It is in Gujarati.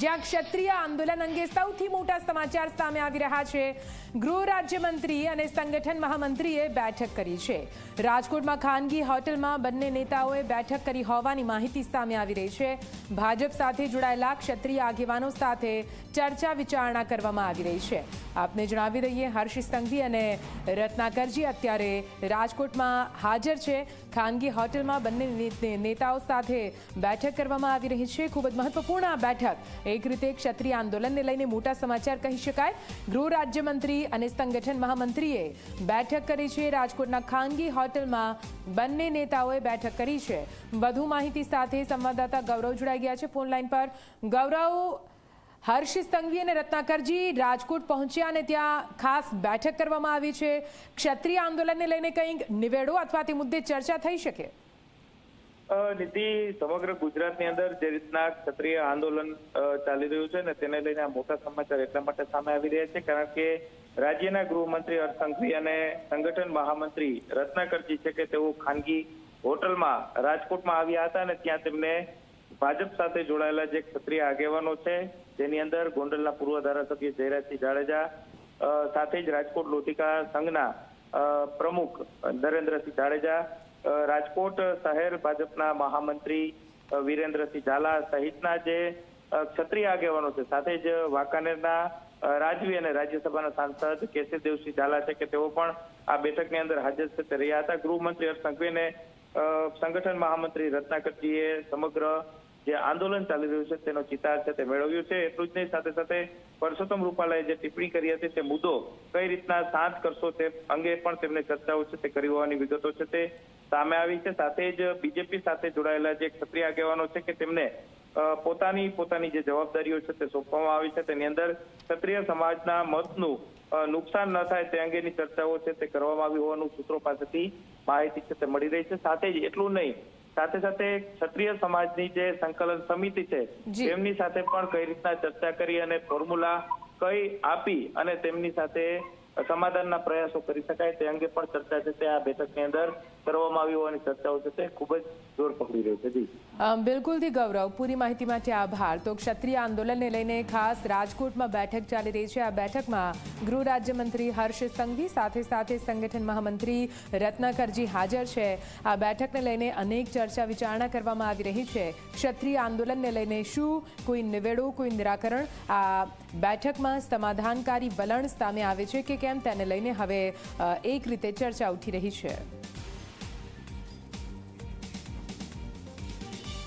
જ્યાં ક્ષત્રિય આંદોલન અંગે સૌથી મોટા સમાચાર સામે આવી રહ્યા છે. ગૃહ રાજ્યમંત્રી અને સંગઠન મહામંત્રીએ બેઠક કરી છે. રાજકોટમાં ખાનગી હોટલમાં બંને નેતાઓએ બેઠક કરી હોવાની માહિતી સામે આવી રહી છે. ભાજપ સાથે જોડાયેલા ક્ષત્રિય આગેવાનો સાથે ચર્ચા વિચારણા કરવામાં આવી રહી છે. આપને જણાવી દઈએ હર્ષ સંઘવી અને રત્નાકરજી અત્યારે રાજકોટમાં હાજર છે. ખાનગી હોટલમાં બંને નેતાઓ સાથે બેઠક કરવામાં આવી રહી છે. ખૂબ જ મહત્વપૂર્ણ આ બેઠક. એક રીતે ક્ષત્રિય આંદોલનને લઈને મોટા સમાચાર કહી શકાય. ગૃહ રાજ્યમંત્રી અને સંગઠન મહામંત્રીએ બેઠક કરી છે. રાજકોટના ખાનગી હોટલમાં બંને નેતાઓએ બેઠક કરી છે. વધુ માહિતી સાથે સંવાદદાતા ગૌરવ જોડાઈ ગયા છે ફોન લાઈન પર. ગૌરવ હર્ષ સંઘવી અને રત્નાકરજી રાજકોટ પહોંચ્યા અને ત્યાં ખાસ બેઠક કરવામાં આવી છે. ક્ષત્રિય આંદોલનને લઈને કંઈક નિવેડો અથવા તે મુદ્દે ચર્ચા થઈ શકે? નીતિ સમગ્ર ગુજરાતની અંદર જે રીતના ક્ષત્રિય આંદોલન ચાલી રહ્યું છે ને તેને લઈને આ મોટા સમાચાર એટલા માટે સામે આવી રહ્યા છે કારણ કે રાજ્યના ગૃહમંત્રી હર્ષ સંઘવી અને સંગઠન મહામંત્રી રત્નાકરજી છે કે તેઓ ખાનગી હોટલમાં રાજકોટમાં આવ્યા હતા અને ત્યાં તેમને ભાજપ સાથે જોડાયેલા જે ક્ષત્રિય આગેવાનો છે, જેની અંદર ગોંડલના પૂર્વ ધારાસભ્ય જયરાજસિંહ જાડેજા સાથે જ રાજકોટ લોધિકા સંઘના પ્રમુખ નરેન્દ્રસિંહ જાડેજા રાજકોટ શહેર ભાજપના મહામંત્રી વિરેન્દ્રસિંહ ઝાલા સહિતના જે ક્ષત્રિય આગેવાનો છે, સાથે જ વાંકાનેરના રાજવી અને રાજ્યસભાના સાંસદ કેસરી દેવસિંહ ઝાલા છે કે તેઓ પણ આ બેઠકની અંદર હાજર થતા રહ્યા હતા. ગૃહમંત્રી હર્ષ સંઘવીને સંગઠન મહામંત્રી રત્નાકરજીએ સમગ્ર જે આંદોલન ચાલી રહ્યું છે તેનો ચિતાર છે તે મેળવ્યું છે. એટલું જ નહીં, સાથે સાથે પરસોત્તમ રૂપાલાએ જે ટિપ્પણી કરી હતી તે મુદ્દો કઈ રીતના શાંત કરશો તે અંગે પણ તેમને ચર્ચાઓ છે તે કરી હોવાની વિગતો છે તે સામે આવી છે. સાથે જ બીજેપી સાથે જોડાયેલા જે ક્ષત્રિય આગેવાનો છે કે તેમને પોતાની પોતાની જે જવાબદારીઓ છે તે સોંપવામાં આવી છે. તેની અંદર ક્ષત્રિય સમાજના મતનું નુકસાન ન થાય તે અંગેની ચર્ચાઓ છે તે કરવામાં આવી હોવાનું સૂત્રો પાસેથી માહિતી છે તે મળી રહી છે. સાથે જ એટલું નહીં સાથે સાથે ક્ષત્રિય સમાજની જે સંકલન સમિતિ છે તેમની સાથે પણ કઈ રીતના ચર્ચા કરી અને ફોર્મ્યુલા કઈ આપી અને તેમની સાથે સમાધાનના પ્રયાસો કરી શકાય. તે અંગે પણ ચર્ચા છે આ બેઠકની અંદર કરવામાં આવી હોવાની ચર્ચાઓ છે ખૂબ જ જોર પકડી રહ્યું છે. જી. બિલકુલથી ગૌરવ. પૂરી માહિતી માટે આભાર. તો ક્ષત્રિય આંદોલનને લઈને ખાસ રાજકોટમાં બેઠક ચાલી રહી છે. આ બેઠકમાં ગૃહ રાજ્યમંત્રી હર્ષ સંઘવી, સાથે સાથે સંગઠન મહામંત્રી રત્નાકરજી હાજર છે. આ બેઠકને લઈને અનેક ચર્ચા વિચારણા કરવામાં આવી રહી છે. ક્ષત્રિય આંદોલનને લઈને શું? કોઈ નિવેડો, કોઈ નિરાકરણ? આ બેઠકમાં સમાધાનકારી વલણ સામે આવે છે કે કેમ તેને લઈને હવે એક રીતે ચર્ચા ઉઠી રહી છે.